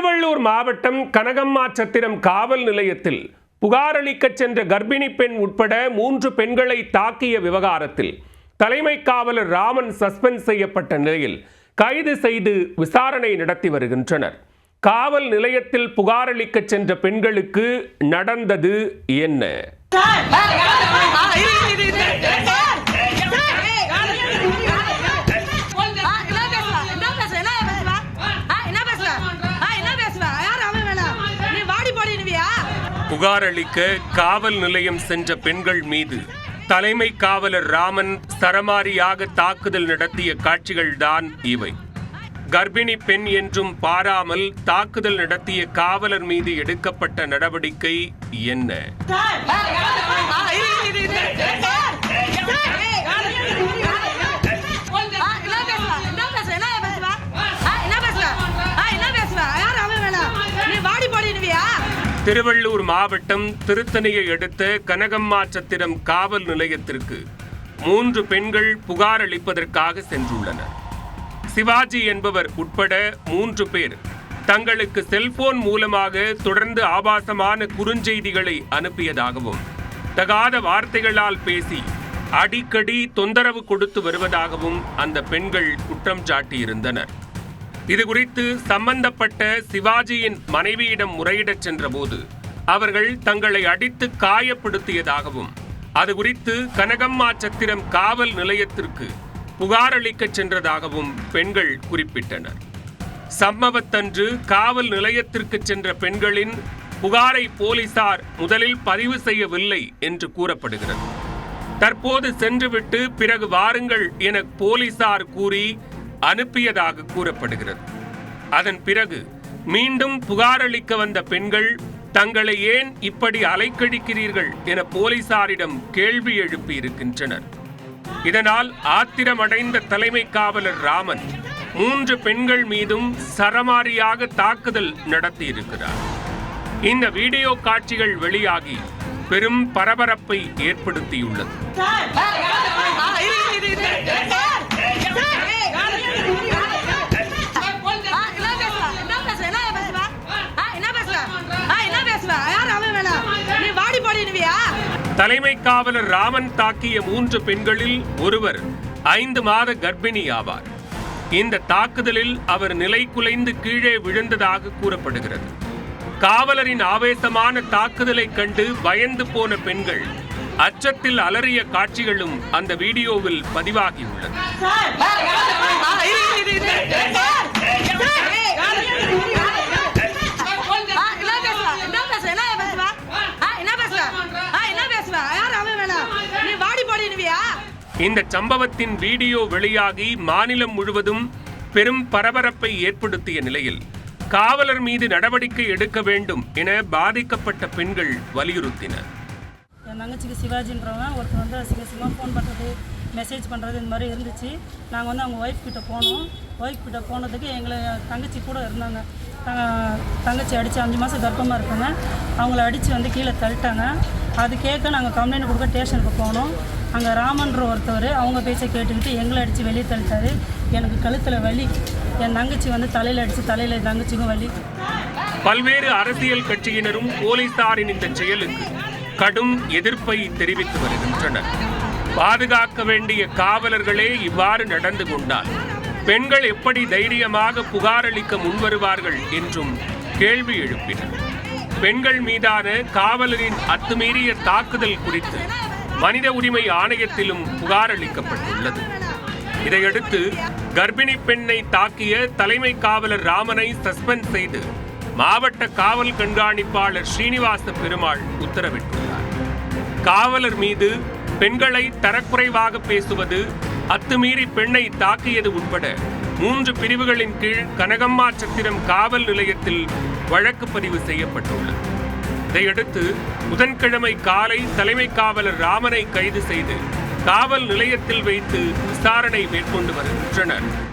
திருவள்ளூர் மாவட்டம் கனகம்மா சத்திரம் காவல் நிலையத்தில் புகாரளிக்கச் சென்ற கர்ப்பிணி பெண் உட்பட மூன்று பெண்களை தாக்கிய விவகாரத்தில் தலைமை காவலர் ராமன் சஸ்பெண்ட் செய்யப்பட்ட நிலையில் கைது செய்து விசாரணை நடத்தி வருகின்றனர். காவல் நிலையத்தில் புகாரளிக்கச் சென்ற பெண்களுக்கு நடந்தது என்ன? புகார் அளிக்க காவல் நிலையம் சென்ற பெண்கள் மீது தலைமை காவலர் ராமன் சரமாரியாக தாக்குதல் நடத்திய காட்சிகள்தான் இவை கர்ப்பிணி பெண் என்றும் பாராமல் தாக்குதல் நடத்திய காவலர் மீது எடுக்கப்பட்ட நடவடிக்கை என்ன திருவள்ளூர் மாவட்டம் திருத்தணியை அடுத்த கனகம்மா சத்திரம் காவல் நிலையத்திற்கு மூன்று பெண்கள் புகார் அளிப்பதற்காக சென்றுள்ளனர். சிவாஜி என்பவர் உட்பட மூன்று பேர் தங்களுக்கு செல்போன் மூலமாக தொடர்ந்து ஆபாசமான குறுஞ்செய்திகளை அனுப்பியதாகவும் தகாத வார்த்தைகளால் பேசி அடிக்கடி தொந்தரவு கொடுத்து வருவதாகவும் அந்த பெண்கள் குற்றம் சாட்டியிருந்தனர். இது குறித்து சம்பந்தப்பட்ட சிவாஜியின் மனைவியிடம் முறையிடச் சென்றபோது அவர்கள் தங்களை அடித்து காயப்படுத்தியதாகவும் அது குறித்து கனகம்மா சத்திரம் காவல் நிலையத்திற்கு புகார் அளிக்கச் சென்றதாகவும் பெண்கள் குறிப்பிட்டனர். சம்பவத்தன்று காவல் நிலையத்திற்கு சென்ற பெண்களின் புகாரை போலீசார் முதலில் பதிவு செய்யவில்லை என்று கூறப்படுகிறது. தற்போது சென்றுவிட்டு பிறகு வாருங்கள் என போலீசார் கூறி அனுப்பியதாக கூறப்படுகிறது. அதன் பிறகு மீண்டும் புகாரளிக்க வந்த பெண்கள் தங்களை ஏன் இப்படி அலைக்கழிக்கிறீர்கள்? என போலீசாரிடம் கேள்வி எழுப்பியிருக்கின்றனர். இதனால் ஆத்திரமடைந்த தலைமை காவலர் ராமன் மூன்று பெண்கள் மீதும் சரமாரியாக தாக்குதல் நடத்தியிருக்கிறார். இந்த வீடியோ காட்சிகள் வெளியாகி பெரும் பரபரப்பை ஏற்படுத்தியுள்ளது. தலைமை காவலர் ராமன் தாக்கிய மூன்று பெண்களில் ஒருவர் ஐந்து மாத கர்ப்பிணி ஆவார் இந்த தாக்குதலில் அவர் நிலை குலைந்து கீழே விழுந்ததாக கூறப்படுகிறது காவலரின் ஆவேசமான தாக்குதலை கண்டு பயந்து போன பெண்கள் அச்சத்தில் அலறிய காட்சிகளும் அந்த வீடியோவில் பதிவாகியுள்ளது இந்த சம்பவத்தின் வீடியோ வெளியாகி மாநிலம் முழுவதும் பெரும் பரபரப்பை ஏற்படுத்திய நிலையில் காவலர் மீது நடவடிக்கை எடுக்க வேண்டும் என பாதிக்கப்பட்ட பெண்கள் வலியுறுத்தினர். என் தங்கச்சிக்கு சிவாஜின்றவன் ஒருத்தர் வந்து அசிங்கசிங்கமாக ஃபோன் பண்ணுறது மெசேஜ் பண்ணுறது இந்த மாதிரி இருந்துச்சு. நாங்கள் வந்து அவங்க ஒய்ஃப் கிட்ட போனோம். ஒய்ஃப் கிட்ட போனதுக்கு எங்களை என் தங்கச்சி கூட இருந்தாங்க. தங்கச்சி அடித்து அஞ்சு மாதம் கர்ப்பமாக இருக்காங்க. அவங்கள அடித்து வந்து கீழே தள்ளிட்டாங்க. அது கேட்க நாங்கள் கம்ப்ளைண்ட் கொடுக்க ஸ்டேஷனுக்கு போனோம். அங்கே ராமன்ற ஒருத்தவர் அவங்க பேச்சை கேட்டுக்கிட்டு எங்களை அடித்து வெளியே தள்ளிட்டாரு. எனக்கு கழுத்தில் வலி. என் தங்கச்சி வந்து தலையில் அடித்து தலையில் என் தங்கச்சிக்கும் வலி. பல்வேறு அரசியல் கட்சியினரும் போலீசாரின் இந்த செயலுக்கு கடும் எதிர்ப்பை தெரிவித்து வருகின்றனர். பாதுகாக்க வேண்டிய காவலர்களே இவ்வாறு நடந்து கொண்டால் பெண்கள் எப்படி தைரியமாக புகார் அளிக்க முன்வருவார்கள் என்றும் கேள்வி எழுப்பினர். பெண்கள் மீதான காவலரின் அத்துமீறிய தாக்குதல் குறித்து மனித உரிமை ஆணையத்திலும் புகார் அளிக்கப்பட்டுள்ளது இதையடுத்து கர்ப்பிணி பெண்ணை தாக்கிய தலைமை காவலர் ராமனை சஸ்பெண்ட் செய்து மாவட்ட காவல் கண்காணிப்பாளர் ஸ்ரீனிவாச பெருமாள் உத்தரவிட்டுள்ளார். காவலர் மீது பெண்களை தரக்குறைவாக பேசுவது அத்துமீறி பெண்ணை தாக்கியது உட்பட மூன்று பிரிவுகளின் கீழ் கனகம்மா சத்திரம் காவல் நிலையத்தில் வழக்கு பதிவு செய்யப்பட்டுள்ளது. இதையடுத்து புதன்கிழமை காலை தலைமை காவலர் ராமனை கைது செய்து காவல் நிலையத்தில் வைத்து விசாரணை மேற்கொண்டு வருகின்றனர்.